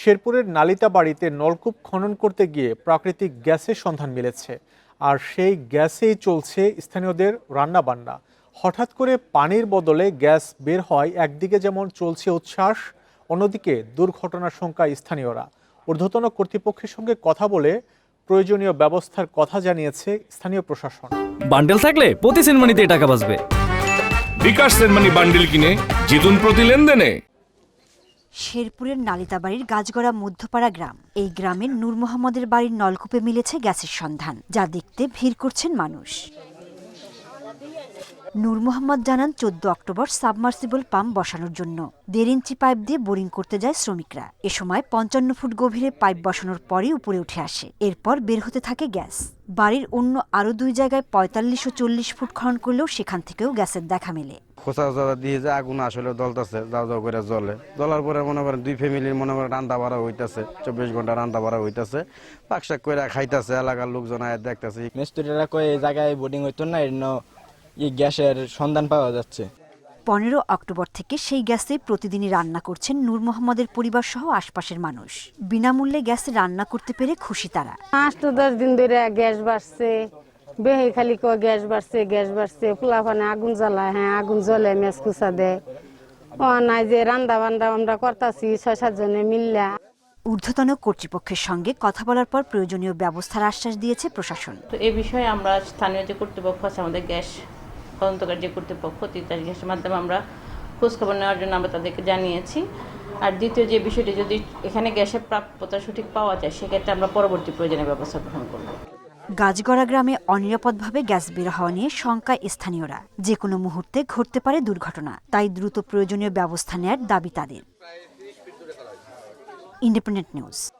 শেরপুরের নালিতা বাড়িতে নলকূপ খনন করতে গিয়ে প্রাকৃতিক গ্যাসের সন্ধান মিলেছে। আর সেই গ্যাসেই চলছে স্থানীয়দের রান্নাবান্না। হঠাৎ করে পানির বদলে গ্যাস বের হয় একদিকে যেমন চলছে উচ্ছ্বাস অন্যদিকে দুর্ঘটনার শঙ্কায় স্থানীয়রা। ঊর্ধ্বতন কর্তৃপক্ষের সঙ্গে কথা বলে প্রয়োজনীয় ব্যবস্থার কথা জানিয়েছে স্থানীয় প্রশাসন। বান্ডেল থাকলে প্রতি সেনমানিতে টাকা বাঁচবে। বিকাশ সেনমানি বান্ডিল কিনে জিতুন প্রতি লেনদেনে। শেরপুরের নালিতাবাড়ির গাছগড়া মধ্যপাড়া গ্রাম। এই গ্রামের নূর মোহাম্মদের বাড়ির নলকূপে মিলেছে গ্যাসের সন্ধান, যা দেখতে ভিড় করছেন মানুষ। নূর মোহাম্মদ জানান, চোদ্দ অক্টোবর সাবমার্সিবল পাম্প বসানোর জন্য দেড় ইঞ্চি পাইপ দিয়ে বোরিং করতে যায় শ্রমিকরা। এ সময় পঞ্চান্ন ফুট গভীরে পাইপ বসানোর পরই উপরে উঠে আসে। এরপর বের হতে থাকে গ্যাস। বাড়ির অন্য আরও দুই জায়গায় পঁয়তাল্লিশ ও চল্লিশ ফুট খনন করলেও সেখান থেকেও গ্যাসের দেখা মেলে। খোসা জলা দিয়ে যে আগুন আসলে জ্বলতেছে যাও যাও করে জলে জ্বলার পরে মনে করেন দুই ফ্যামিলির মনে করেন রান্না বাড়া হইতাছে চব্বিশ ঘণ্টা রান্না বাড়া হইতাছে পাকশাক করে খাইতাছে এলাকার লোকজন আয় দেখতেছে। মিস্ত্রিরা কয়ে এই জায়গায় বোর্ডিং হইতো না এর জন্য ই গ্যাসের সন্ধান পাওয়া যাচ্ছে। পনেরো অক্টোবর থেকে সেই গ্যাসে প্রতিদিনই রান্না করছেন নূর মোহাম্মদের পরিবার সহ আশপাশের মানুষ। বিনামূল্যে গ্যাসে রান্না করতে পেরে খুশি তারা। পাঁচ তো দশ দিন ধরে গ্যাস বাড়ছে। বেহে খালি কয় গ্যাস বাড়ছে গ্যাস বাড়ছে পোলাপানে আগুন জ্বালায় হ্যাঁ আগুন জ্বলে মেস কুচা দেয় ও নাই যে রান্দা বান্দা আমরা করতাছি ছয় সাতজনে মিললা। ঊর্ধ্বতন কর্তৃপক্ষের সঙ্গে কথা বলার পর প্রয়োজনীয় ব্যবস্থার আশ্বাস দিয়েছে প্রশাসন। তো এই বিষয়ে আমরা স্থানীয় যে কর্তৃপক্ষ আছে আমাদের গ্যাস তদন্তকারী যে কর্তৃপক্ষ তিতাস গ্যাসের মাধ্যমে আমরা খোঁজখবর নেওয়ার জন্য আমরা তাদেরকে জানিয়েছি। আর দ্বিতীয় যে বিষয়টি যদি এখানে গ্যাসের প্রাপ্যতা সঠিক পাওয়া যায় সেক্ষেত্রে আমরা পরবর্তী প্রয়োজনীয় ব্যবস্থা গ্রহণ করব। গাছগড়া গ্রামে অনিরাপদভাবে গ্যাস বের হওয়া নিয়ে শঙ্কায় স্থানীয়রা। যে কোনো মুহূর্তে ঘটতে পারে দুর্ঘটনা তাই দ্রুত প্রয়োজনীয় ব্যবস্থা নেয়ার দাবি তাদের। Independent news.